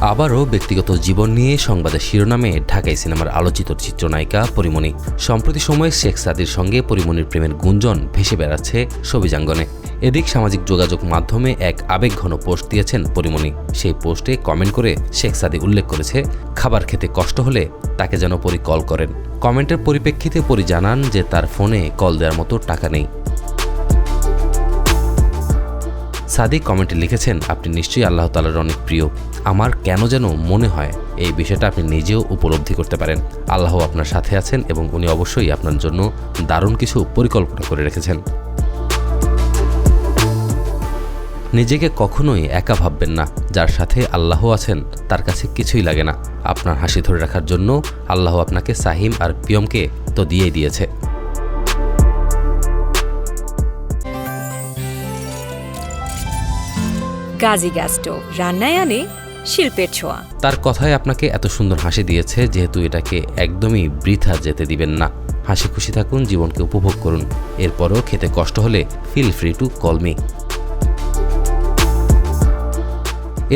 আবারও ব্যক্তিগত জীবন নিয়ে সংবাদের শিরোনামে ঢাকাই সিনেমার আলোচিত চিত্রনায়িকা পরিমণি। সম্প্রতি সময়ে শেখ সাদির সঙ্গে পরিমণির প্রেমের গুঞ্জন ভেসে বেড়াচ্ছে সবিজাঙ্গনে এদিক সামাজিক যোগাযোগ মাধ্যমে এক আবেগঘন পোস্ট দিয়েছেন পরিমণি। সেই পোস্টে কমেন্ট করে শেখ সাদি উল্লেখ করেছে, খাবার খেতে কষ্ট হলে তাকে যেন পরি কল করেন। কমেন্টের পরিপ্রেক্ষিতে পরি জানান যে তার ফোনে কল দেওয়ার মতো টাকা নেই। সাদিক কমেন্টে লিখেছেন, আপনি নিশ্চয়ই আল্লাহ তালার অনেক প্রিয়। আমার কেন যেন মনে হয় এই বিষয়টা আপনি নিজেও উপলব্ধি করতে পারেন। আল্লাহ আপনার সাথে আছেন এবং উনি অবশ্যই আপনার জন্য দারুণ কিছু পরিকল্পনা করে রেখেছেন। নিজেকে কখনোই একা ভাববেন না। যার সাথে আল্লাহ আছেন, তার কাছে কিছুই লাগে না। আপনার হাসি ধরে রাখার জন্য আল্লাহ আপনাকে সাহিম আর পিয়মকে তো দিয়েই দিয়েছে। গাজী গ্যাস স্টোভ রান্নায় আনে শিল্পের ছোঁয়া। তার কথায় আপনাকে এত সুন্দর হাসি দিয়েছে, যেহেতু এটাকে একদমই বৃথা যেতে দিবেন না। হাসি খুশি থাকুন, জীবনকে উপভোগ করুন। এরপরও খেতে কষ্ট হলে feel free to call me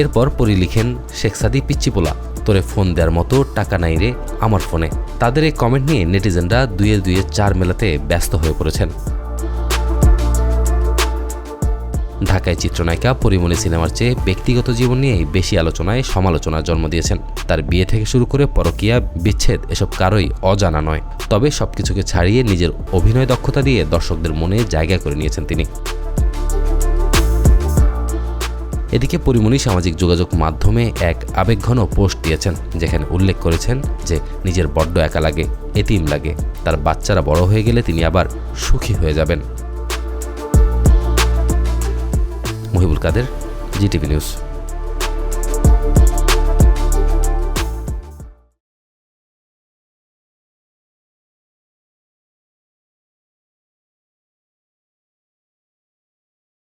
এরপর পরি লিখেন, শেখ সাদি পিচ্চিপোলা তোরে ফোন দেওয়ার মতো টাকা নাই রে আমার ফোনে। তাদের এই কমেন্ট নিয়ে নেটিজেনরা দুয়ে দুয়ে চার মেলাতে ব্যস্ত হয়ে পড়েছেন। ঢাকায় চিত্রনায়িকা পরিমণি সিনেমার চেয়ে ব্যক্তিগত জীবন নিয়েই বেশি আলোচনায় সমালোচনার জন্ম দিয়েছেন। তার বিয়ে থেকে শুরু করে পরকীয়া, বিচ্ছেদ, এসব কারোই অজানা নয়। তবে সবকিছুকে ছাড়িয়ে নিজের অভিনয় দক্ষতা দিয়ে দর্শকদের মনে জায়গা করে নিয়েছেন তিনি। এদিকে পরিমণি সামাজিক যোগাযোগ মাধ্যমে এক আবেগঘন পোস্ট দিয়েছেন, যেখানে উল্লেখ করেছেন যে নিজের বড্ড একা লাগে, এতিম লাগে। তার বাচ্চারা বড় হয়ে গেলে তিনি আবার সুখী হয়ে যাবেন। Mohibul Kader GTV news.